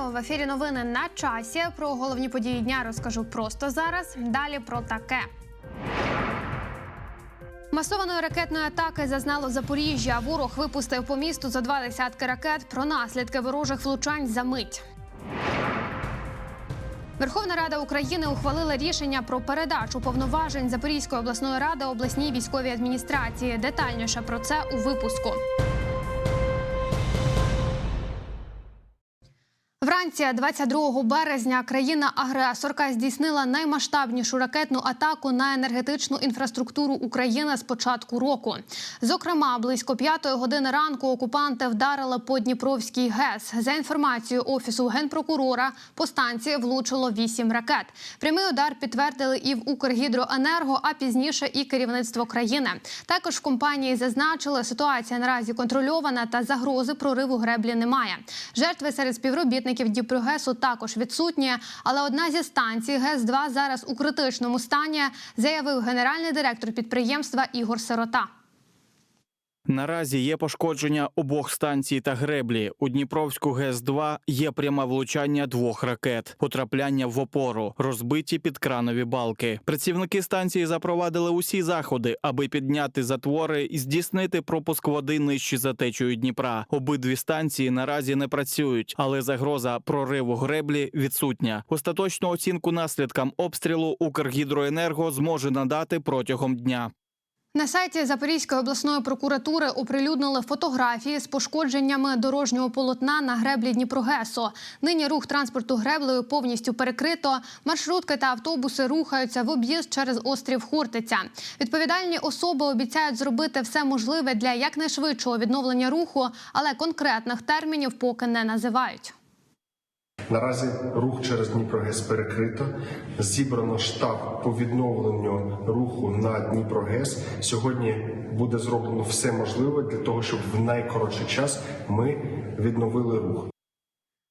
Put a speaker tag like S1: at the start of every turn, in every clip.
S1: Вітаю в ефірі. Новини на часі. Про головні події дня розкажу просто зараз. Далі про таке. Масованої ракетної атаки зазнало Запоріжжя. Ворог випустив по місту за два десятки ракет. Про наслідки ворожих влучань за мить. Верховна Рада України ухвалила рішення про передачу повноважень Запорізької обласної ради обласній військовій адміністрації. Детальніше про це у випуску. Вранці 22 березня країна-агресорка здійснила наймасштабнішу ракетну атаку на енергетичну інфраструктуру України з початку року. Зокрема, близько п'ятої години ранку окупанти вдарили по Дніпровській ГЕС. За інформацією офісу генпрокурора, по станції влучило вісім ракет. Прямий удар підтвердили і в Укргідроенерго, а пізніше і керівництво країни. Також в компанії зазначили, ситуація наразі контрольована та загрози прориву греблі немає. Жертви серед співробітників Дніпрогесу також відсутнє. але одна зі станцій ГЕС-2 зараз у критичному стані, заявив генеральний директор підприємства Ігор Сирота.
S2: Наразі є пошкодження обох станцій та греблі. У Дніпровську ГЕС-2 є пряме влучання двох ракет, потрапляння в опору, розбиті підкранові балки. Працівники станції запровадили усі заходи, аби підняти затвори і здійснити пропуск води нижче за течею Дніпра. Обидві станції наразі не працюють, але загроза прориву греблі відсутня. Остаточну оцінку наслідкам обстрілу Укргідроенерго зможе надати протягом дня.
S1: На сайті Запорізької обласної прокуратури оприлюднили фотографії з пошкодженнями дорожнього полотна на греблі Дніпрогесу. Нині рух транспорту греблею повністю перекрито. Маршрутки та автобуси рухаються в об'їзд через острів Хортиця. Відповідальні особи обіцяють зробити все можливе для якнайшвидшого відновлення руху, але конкретних термінів поки не називають.
S3: Наразі рух через Дніпрогес перекрито. Зібрано штаб по відновленню руху на Дніпрогес. Сьогодні буде зроблено все можливе для того, щоб в найкоротший час ми відновили рух.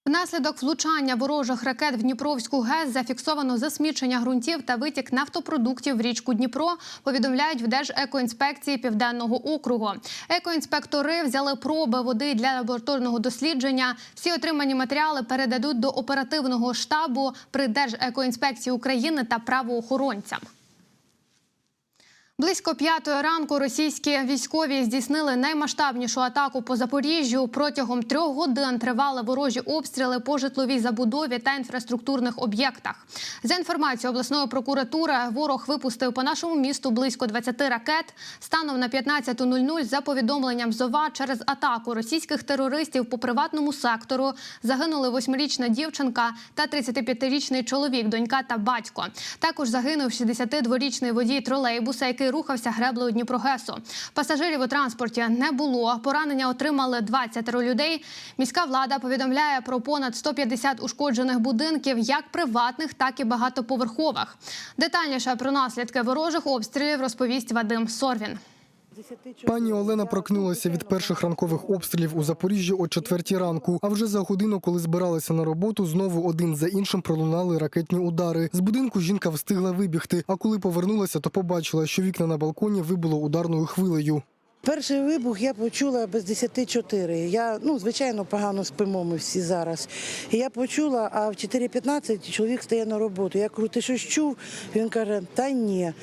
S1: Внаслідок влучання ворожих ракет в Дніпровську ГЕС зафіксовано засмічення ґрунтів та витік нафтопродуктів в річку Дніпро. Повідомляють в Держекоінспекції Південного округу. Екоінспектори взяли проби води для лабораторного дослідження. Всі отримані матеріали передадуть до оперативного штабу при Держекоінспекції України та правоохоронцям. Близько п'ятої ранку російські військові здійснили наймасштабнішу атаку по Запоріжжю. Протягом трьох годин тривали ворожі обстріли по житловій забудові та інфраструктурних об'єктах. За інформацією обласної прокуратури, ворог випустив по нашому місту близько 20 ракет. Станом на 15.00 за повідомленням ЗОВА через атаку російських терористів по приватному сектору загинули восьмирічна дівчинка та 35-річний чоловік, донька та батько. Також загинув 62-річний водій тролейбуса, який рухався греблею Дніпрогесу. Пасажирів у транспорті не було. Поранення отримали 20 людей. Міська влада повідомляє про понад 150 ушкоджених будинків, як приватних, так і багатоповерхових. Детальніше про наслідки ворожих обстрілів розповість Вадим Сорвін.
S4: Пані Олена прокинулася від перших ранкових обстрілів у Запоріжжі о четвертій ранку. А вже за годину, коли збиралася на роботу, знову один за іншим пролунали ракетні удари. З будинку жінка встигла вибігти. А коли повернулася, то побачила, що вікна на балконі вибуло ударною хвилею.
S5: Перший вибух я почула без 10 4. Я, ну, звичайно, погано спимо ми всі зараз. І я почула, а в 4.15 чоловік стає на роботу. Я кажу, ти щось чув? Він каже, та ні.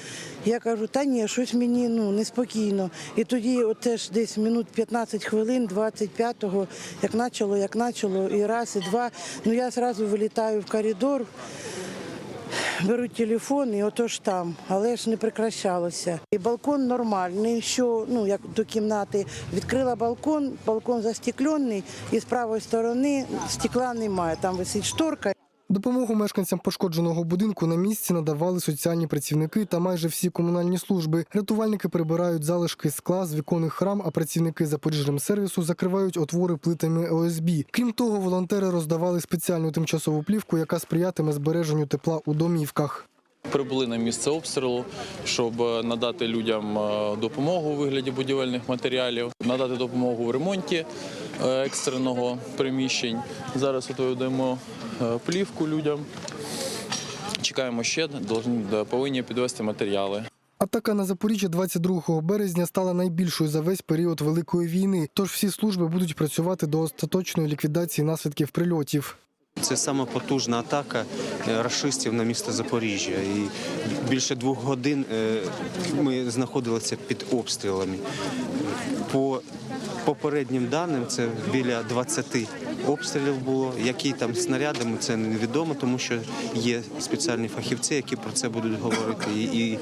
S5: Я кажу, та ні, щось мені ну, неспокійно. І тоді от теж десь минут 15 хвилин, 25-го, як почало, як почало, і раз, і два. Ну я одразу вилітаю в коридор. Беруть телефон і отож там, але ж не прикращалося. І балкон нормальний, що ну як до кімнати відкрила балкон, балкон застеклений, і з правої сторони стекла немає. Там висить шторка.
S4: Допомогу мешканцям пошкодженого будинку на місці надавали соціальні працівники та майже всі комунальні служби. Рятувальники прибирають залишки скла з віконних храм, а працівники Запоріжремсервісу закривають отвори плитами ОСБ. Крім того, волонтери роздавали спеціальну тимчасову плівку, яка сприятиме збереженню тепла у домівках.
S6: Прибули на місце обстрілу, щоб е, надати людям е, допомогу у вигляді будівельних матеріалів, надати допомогу в ремонті е, екстреного приміщень. Зараз отведемо е, плівку людям. Чекаємо ще, повинні підвести матеріали.
S4: Атака на Запоріжжя 22 березня стала найбільшою за весь період Великої війни. Тож всі служби будуть працювати до остаточної ліквідації наслідків прильотів.
S7: Це саме потужна атака е, рашистів на місто Запоріжжя. І більше двох годин е, ми знаходилися під обстрілами. По попереднім даним це біля 20 обстрілів було. Які там снарядами, це невідомо, тому що є спеціальні фахівці, які про це будуть говорити, і, і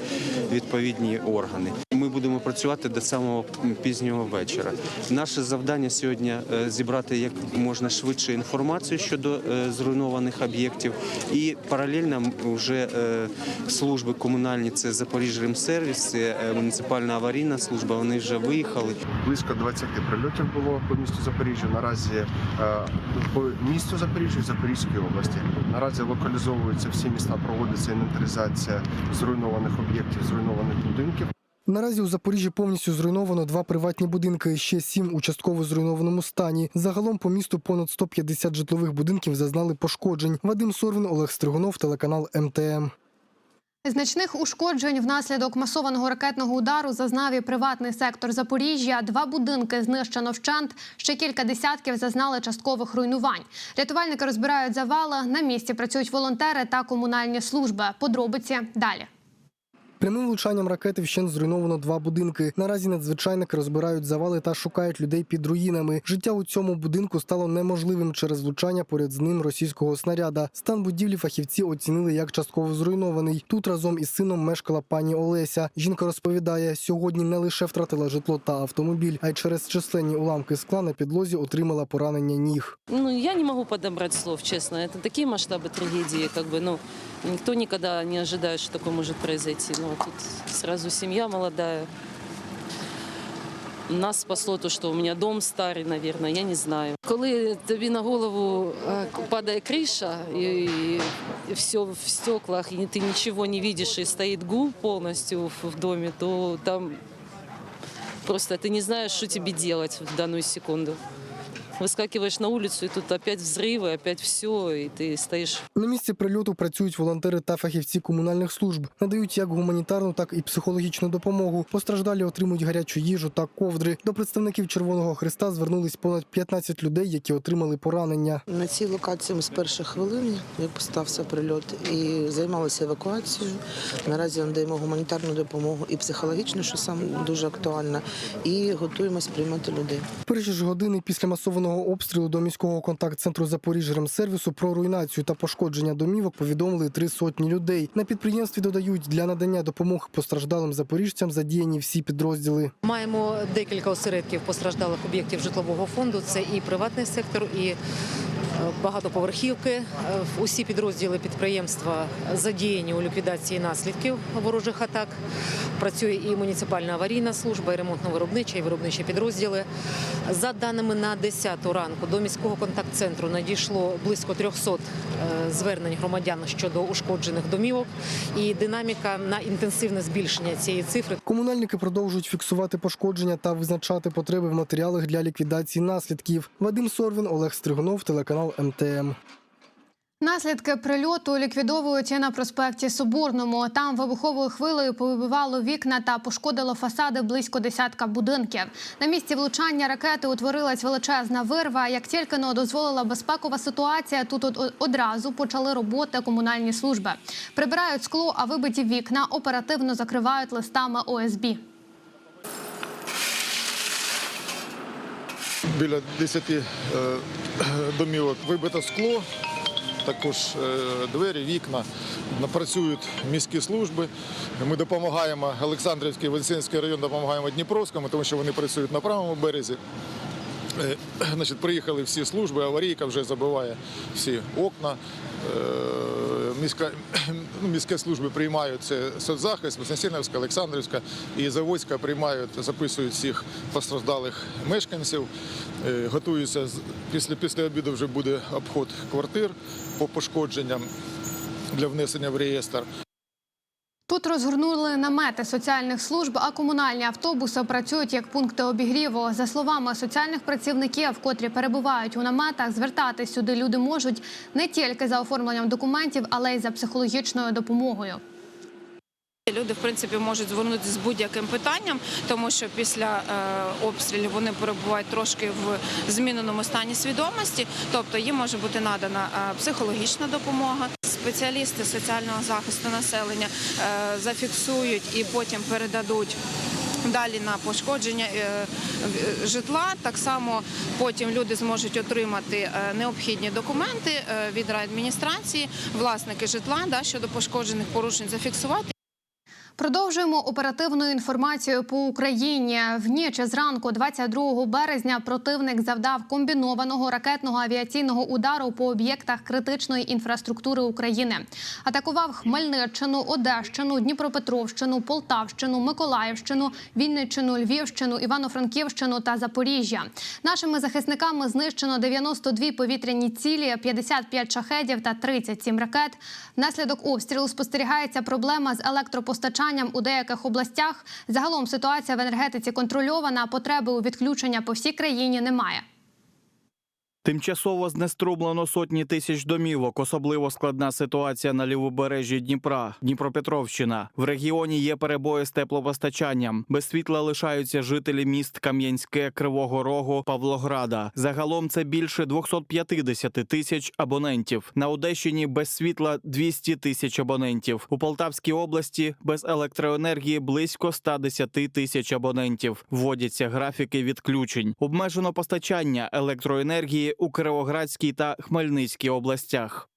S7: відповідні органи. Ми будемо працювати до самого пізнього вечора. Наше завдання сьогодні е, зібрати як можна швидше інформацію щодо е, зруйнованих об'єктів, і паралельно вже е, служби комунальні це Запоріжремсервіс, це муніципальна аварійна служба. Вони вже виїхали.
S3: Близько 20 прильотів було по місту Запоріжжя. Наразі по місту Запоріжжя і Запорізької області. Наразі локалізовуються всі міста, проводиться інвентаризація зруйнованих об'єктів, зруйнованих будинків.
S4: Наразі у Запоріжжі повністю зруйновано два приватні будинки, ще сім у частково зруйнованому стані. Загалом по місту понад 150 житлових будинків зазнали пошкоджень. Вадим Сорвін, Олег Стригунов, телеканал МТМ.
S1: Значних ушкоджень внаслідок масованого ракетного удару зазнав і приватний сектор Запоріжжя. Два будинки знищено вщент. Ще кілька десятків зазнали часткових руйнувань. Рятувальники розбирають завали. На місці працюють волонтери та комунальні служби. Подробиці далі.
S4: Прямим влучанням ракети вщент зруйновано два будинки. Наразі надзвичайники розбирають завали та шукають людей під руїнами. Життя у цьому будинку стало неможливим через влучання поряд з ним російського снаряда. Стан будівлі фахівці оцінили як частково зруйнований. Тут разом із сином мешкала пані Олеся. Жінка розповідає, сьогодні не лише втратила житло та автомобіль, а й через численні уламки скла на підлозі отримала поранення ніг.
S8: Ну, я не могу подобрать слов, честно. Это такие масштабы трагедии, как бы, ну, никто никогда не ожидает, что такое может произойти. Ну, а тут сразу семья молодая. Нас спасло то, що у мене дом старий, наверное, я не знаю. Коли тобі на голову е, падає криша, і, і все в стеклах, і ти нічого не бачиш, і стоїть гул повністю в, в домі, то там просто ти не знаєш, що тобі робити в дану секунду. Выскакиваешь на улицу, и тут опять взрывы, опять все, и ты стоишь
S4: На місці прильоту працюють волонтери та фахівці комунальних служб. Надають як гуманітарну, так і психологічну допомогу. Постраждалі отримують гарячу їжу та ковдри. До представників Червоного Христа звернулись понад 15 людей, які отримали поранення.
S9: На цій локації ми з перших хвилин, як стався прильот, і займалися евакуацією. Наразі надаємо гуманітарну допомогу і психологічну, що саме дуже актуально, і готуємось приймати людей.
S4: В перші ж години після масованого обстрілу до міського контакт-центру Запоріжжя-Ремсервісу про руйнацію та пошкодження домівок повідомили три сотні людей. На підприємстві додають, для надання допомоги постраждалим запоріжцям задіяні всі підрозділи.
S10: Маємо декілька осередків постраждалих об'єктів житлового фонду. Це і приватний сектор, і е, багатоповерхівки. Е, Усі підрозділи підприємства задіяні у ліквідації наслідків ворожих атак. Працює і муніципальна аварійна служба, і ремонтно-виробнича, і виробничі підрозділи. За даними на 10 ранку до міського контакт-центру надійшло близько 300 е, звернень громадян щодо ушкоджених домівок. І динаміка на інтенсивне збільшення цієї цифри
S4: Комунальники продовжують фіксувати пошкодження та визначати потреби в матеріалах для ліквідації наслідків. Вадим Сорвін, Олег Стригунов, телеканал МТМ.
S1: Наслідки прильоту ліквідовують на проспекті Соборному. Там вибуховою хвилею повибивало вікна та пошкодило фасади близько десятка будинків. На місці влучання ракети утворилась величезна вирва. Як тільки но дозволила безпекова ситуація, тут од- одразу почали роботи комунальні служби. Прибирають скло, а вибиті вікна оперативно закривають листами ОСБ.
S11: біля 10 е, домівок вибито скло, також е, двері, вікна. Працюють міські служби. Ми допомагаємо Олександрівський, Вельсинський район, допомагаємо Дніпровському, тому що вони працюють на правому березі. Е, приїхали всі служби, аварійка вже забиває всі окна. Міська, ну, міські служби приймають це соцзахист, Вознесеновська, Олександрівська і Заводська приймають, записують всіх постраждалих мешканців. Е, Готуються після, після обіду вже буде обход квартир по пошкодженням для внесення в реєстр.
S1: Тут розгорнули намети соціальних служб, а комунальні автобуси працюють як пункти обігріву. За словами соціальних працівників, котрі перебувають у наметах, звертатись сюди люди можуть не тільки за оформленням документів, але й за психологічною допомогою.
S12: Люди, в принципі, можуть звернутися з будь-яким питанням, тому що після е, обстрілів вони перебувають трошки в зміненому стані свідомості, тобто їм може бути надана е, психологічна допомога. Спеціалісти соціального захисту населення е, зафіксують і потім передадуть. Далі на пошкодження е, житла так само потім люди зможуть отримати е, необхідні документи від райадміністрації, власники житла щодо пошкоджених порушень зафіксувати.
S1: Продовжуємо оперативну інформацію по Україні. В ніч зранку, 22 березня, противник завдав комбінованого ракетного авіаційного удару по об'єктах критичної інфраструктури України. Атакував Хмельниччину, Одещину, Дніпропетровщину, Полтавщину, Миколаївщину, Вінниччину, Львівщину, Івано-Франківщину та Запоріжжя. Нашими захисниками знищено 92 повітряні цілі, 55 шахедів та 37 ракет. Внаслідок обстрілу спостерігається проблема з електропостачанням у деяких областях. Загалом ситуація в енергетиці контрольована. Потреби у відключення по всій країні немає.
S2: Тимчасово знеструмлено сотні тисяч домівок. Особливо складна ситуація на лівобережжі Дніпра, Дніпропетровщина. В регіоні є перебої з теплопостачанням. Без світла лишаються жителі міст Кам'янське, Кривого Рогу, Павлограда. Загалом це більше 250 тисяч абонентів. На Одещині без світла 200 тисяч абонентів. У Полтавській області без електроенергії близько 110 тисяч абонентів. Вводяться графіки відключень. Обмежено постачання електроенергії у Кировоградській та Хмельницькій областях.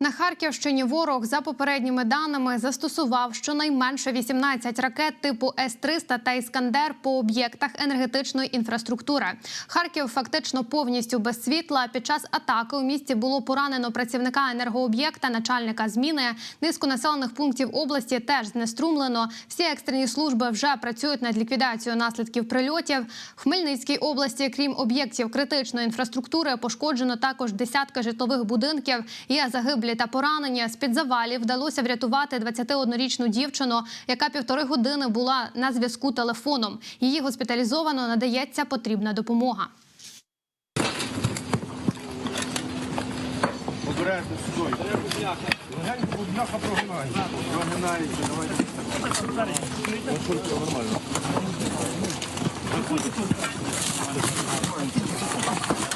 S1: На Харківщині ворог за попередніми даними застосував щонайменше 18 ракет типу С-300 та Іскандер по об'єктах енергетичної інфраструктури. Харків фактично повністю без світла. Під час атаки у місті було поранено працівника енергооб'єкта, начальника зміни. Низку населених пунктів області теж знеструмлено. Всі екстрені служби вже працюють над ліквідацією наслідків прильотів. В Хмельницькій області, крім об'єктів критичної інфраструктури, пошкоджено також десятки житлових будинків. Є загиблі та поранені. З під завалів вдалося врятувати 21-річну дівчину, яка півтори години була на зв'язку телефоном. Її госпіталізовано надається потрібна допомога. З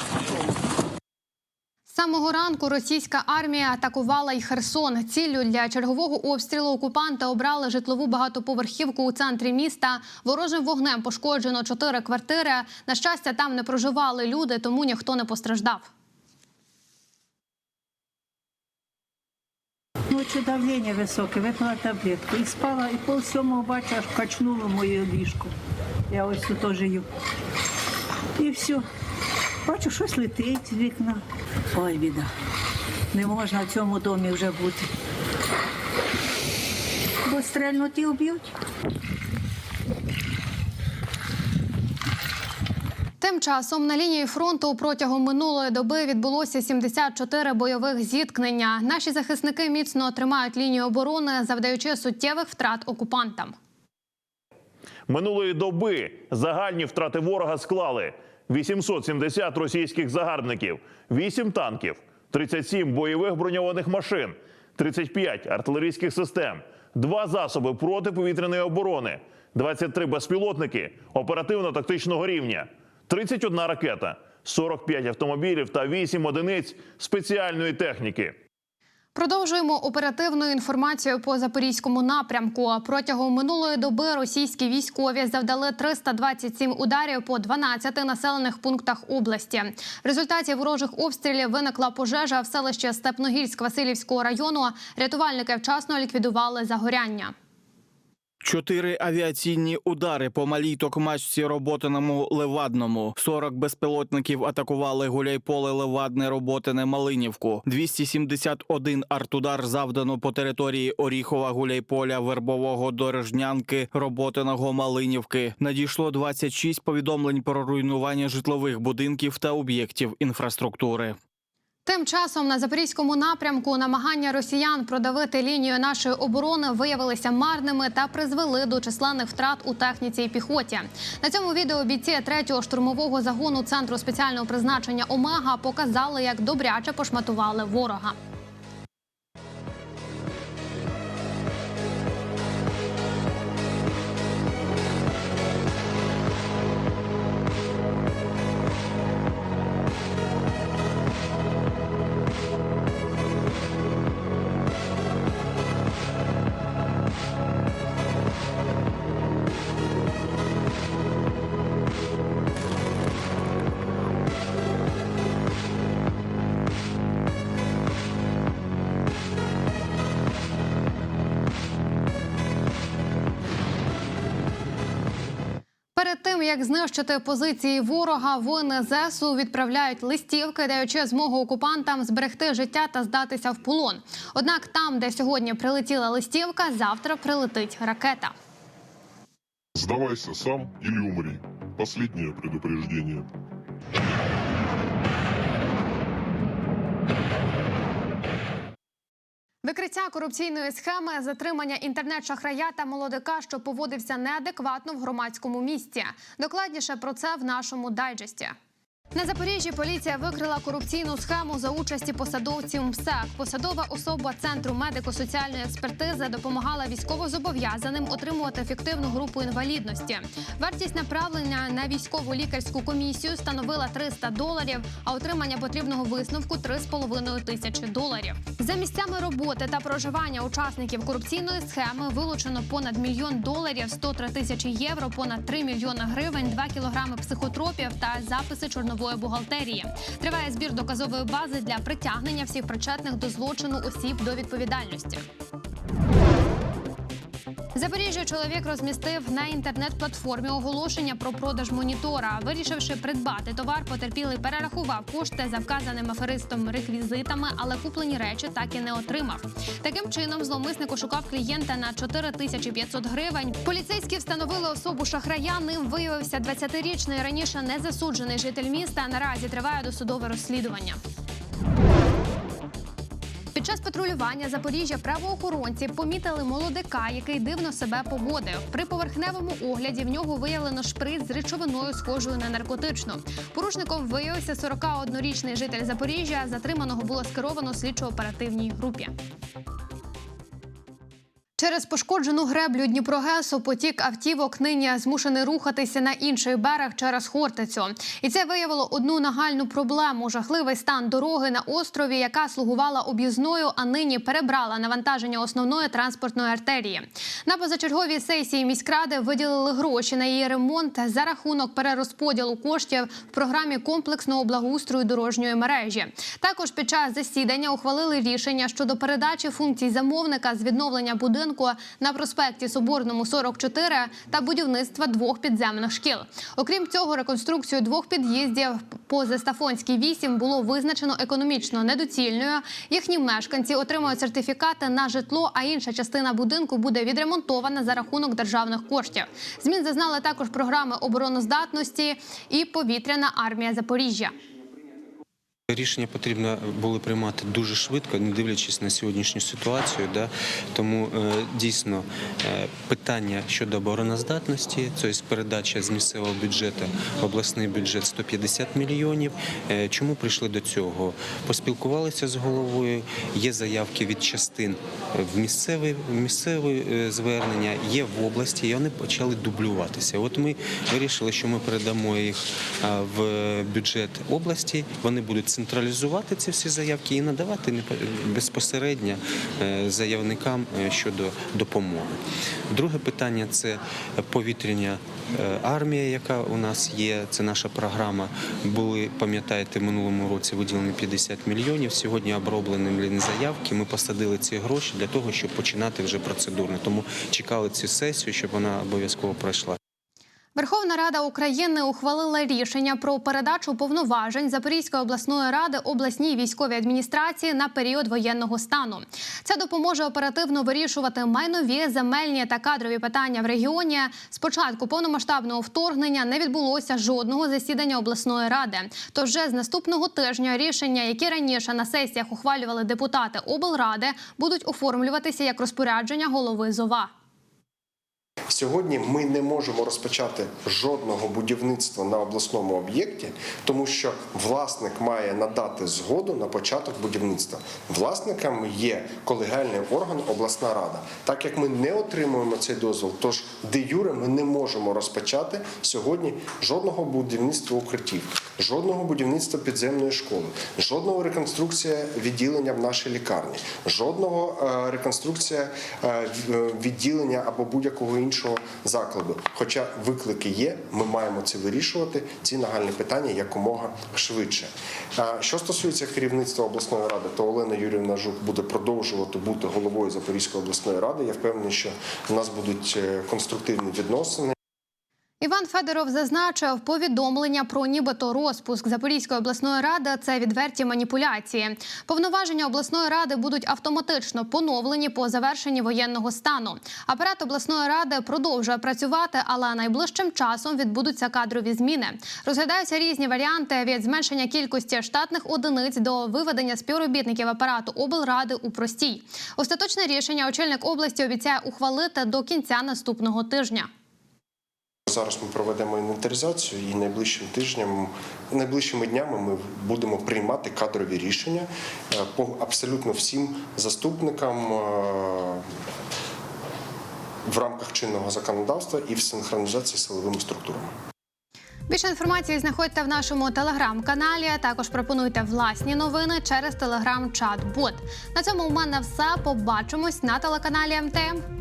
S1: самого ранку російська армія атакувала й Херсон. Ціллю для чергового обстрілу окупанти обрали житлову багатоповерхівку у центрі міста. Ворожим вогнем пошкоджено чотири квартири. На щастя, там не проживали люди, тому ніхто не постраждав.
S13: Ночі давлення високе, випила таблетку і спала, і пол сьомого бачу, аж качнуло моє ліжко. Я ось тут живу. І все. Бачу, щось летить з вікна. Ой, біда. Не можна в цьому домі вже бути. Бо стрельнуть і вб'ють.
S1: Тим часом на лінії фронту протягом минулої доби відбулося 74 бойових зіткнення. Наші захисники міцно тримають лінію оборони, завдаючи суттєвих втрат окупантам.
S14: Минулої доби загальні втрати ворога склали 870 російських загарбників, 8 танків, 37 бойових броньованих машин, 35 артилерійських систем, 2 засоби протиповітряної оборони, 23 безпілотники оперативно-тактичного рівня, 31 ракета, 45 автомобілів та 8 одиниць спеціальної техніки.
S1: Продовжуємо оперативну інформацію по запорізькому напрямку. Протягом минулої доби російські військові завдали 327 ударів по 12 населених пунктах області. В результаті ворожих обстрілів виникла пожежа в селищі Степногірськ Васильівського району. Рятувальники вчасно ліквідували загоряння.
S2: Чотири авіаційні удари по малій токмачці роботиному Левадному. 40 безпілотників атакували Гуляйполе Левадне Роботине Малинівку. 271 артудар завдано по території Оріхова Гуляйполя Вербового Дорожнянки Роботиного Малинівки. Надійшло 26 повідомлень про руйнування житлових будинків та об'єктів інфраструктури.
S1: Тим часом на запорізькому напрямку намагання росіян продавити лінію нашої оборони виявилися марними та призвели до численних втрат у техніці і піхоті. На цьому відео бійці 3-го штурмового загону центру спеціального призначення Омега показали, як добряче пошматували ворога. Перед тим як знищити позиції ворога, воїни ЗСУ відправляють листівки, даючи змогу окупантам зберегти життя та здатися в полон. Однак там, де сьогодні прилетіла листівка, завтра прилетить ракета.
S15: Сдавайся сам или умри. Последнее предупреждение.
S1: Викриття корупційної схеми, затримання інтернет-шахрая та молодика, що поводився неадекватно в громадському місці. Докладніше про це в нашому дайджесті. На Запоріжжі поліція викрила корупційну схему за участі посадовців МСЕК. Посадова особа центру медико-соціальної експертизи допомагала військовозобов'язаним отримувати фіктивну групу інвалідності. Вартість направлення на військову лікарську комісію становила 300 доларів, а отримання потрібного висновку 3,5 тисячі доларів. За місцями роботи та проживання учасників корупційної схеми вилучено понад мільйон доларів, 103 тисячі євро, понад 3 мільйони гривень, 2 кілограми психотропів та записи чорнової бухгалтерії. Триває збір доказової бази для притягнення всіх причетних до злочину осіб до відповідальності. В Запоріжжі чоловік розмістив на інтернет-платформі оголошення про продаж монітора. Вирішивши придбати товар, потерпілий перерахував кошти за вказаним аферистом реквізитами, але куплені речі так і не отримав. Таким чином, зловмисник ошукав клієнта на 4500 гривень. Поліцейські встановили особу шахрая. Ним виявився 20-річний раніше незасуджений житель міста. Наразі триває досудове розслідування. Час патрулювання Запоріжжя правоохоронці помітили молодика, який дивно себе поводив. При поверхневому огляді в нього виявлено шприц з речовиною, схожою на наркотичну. Порушником виявився 41-річний житель Запоріжжя. Затриманого було скеровано слідчо-оперативній групі. Через пошкоджену греблю Дніпрогесу потік автівок нині змушений рухатися на інший берег через Хортицю. І це виявило одну нагальну проблему: жахливий стан дороги на острові, яка слугувала об'їзною, а нині перебрала навантаження основної транспортної артерії. На позачерговій сесії міськради виділили гроші на її ремонт за рахунок перерозподілу коштів в програмі комплексного благоустрою дорожньої мережі. Також під час засідання ухвалили рішення щодо передачі функцій замовника з відновлення будинку на проспекті Соборному 44 та будівництва двох підземних шкіл. Окрім цього, реконструкцію двох під'їздів по Застафонській 8 було визначено економічно недоцільною. Їхні мешканці отримують сертифікати на житло, а інша частина будинку буде відремонтована за рахунок державних коштів. Змін зазнали також програми обороноздатності і повітряна армія Запоріжжя.
S7: Рішення потрібно було приймати дуже швидко, не дивлячись на сьогоднішню ситуацію. Да? Тому е, дійсно е, питання щодо обороноздатності, тобто передача з місцевого бюджету в обласний бюджет 150 мільйонів. Е, чому прийшли до цього? Поспілкувалися з головою. Є заявки від частин в місцеві, місцеві звернення, є в області, і вони почали дублюватися. От ми вирішили, що ми передамо їх в бюджет області. Вони будуть централізувати ці всі заявки і надавати безпосередньо е, заявникам е, щодо допомоги. Друге питання це повітряна е, армія, яка у нас є. Це наша програма. Були, пам'ятаєте, в минулому році виділені 50 мільйонів. Сьогодні оброблені заявки. Ми посадили ці гроші для того, щоб починати вже процедурно. Тому чекали цю сесію, щоб вона обов'язково пройшла.
S1: Верховна Рада України ухвалила рішення про передачу повноважень Запорізької обласної ради обласній військовій адміністрації на період воєнного стану. Це допоможе оперативно вирішувати майнові, земельні та кадрові питання в регіоні. З початку повномасштабного вторгнення не відбулося жодного засідання обласної ради. Тож вже з наступного тижня рішення, які раніше на сесіях ухвалювали депутати облради, будуть оформлюватися як розпорядження голови ЗОВА.
S3: Сьогодні ми не можемо розпочати жодного будівництва на обласному об'єкті, тому що власник має надати згоду на початок будівництва. Власником є колегіальний орган обласна рада. Так як ми не отримуємо цей дозвіл, тож де юре ми не можемо розпочати сьогодні жодного будівництва укриттів, жодного будівництва підземної школи, жодного реконструкція відділення в нашій лікарні, жодного е, реконструкція е, е, відділення або будь-якого іншого закладу. Хоча виклики є, ми маємо це вирішувати, ці нагальні питання якомога швидше. Що стосується керівництва обласної ради, то Олена Юрівна Жук буде продовжувати бути головою Запорізької обласної ради. Я впевнений, що у нас будуть е, конструктивні відносини.
S1: Іван Федоров зазначив, повідомлення про нібито розпуск Запорізької обласної ради це відверті маніпуляції. Повноваження обласної ради будуть автоматично поновлені по завершенні воєнного стану. Апарат обласної ради продовжує працювати, але найближчим часом відбудуться кадрові зміни. Розглядаються різні варіанти від зменшення кількості штатних одиниць до виведення співробітників апарату облради у простій. Остаточне рішення очільник області обіцяє ухвалити до кінця наступного тижня.
S3: Зараз ми проведемо інвентаризацію і найближчим тижнем, найближчими днями ми будемо приймати кадрові рішення е, по абсолютно всім заступникам е, в рамках чинного законодавства і в синхронізації з силовими структурами.
S1: Більше інформації знаходьте в нашому телеграм-каналі. Також пропонуйте власні новини через телеграм-чат. Бот на цьому у мене все. Побачимось на телеканалі МТМ.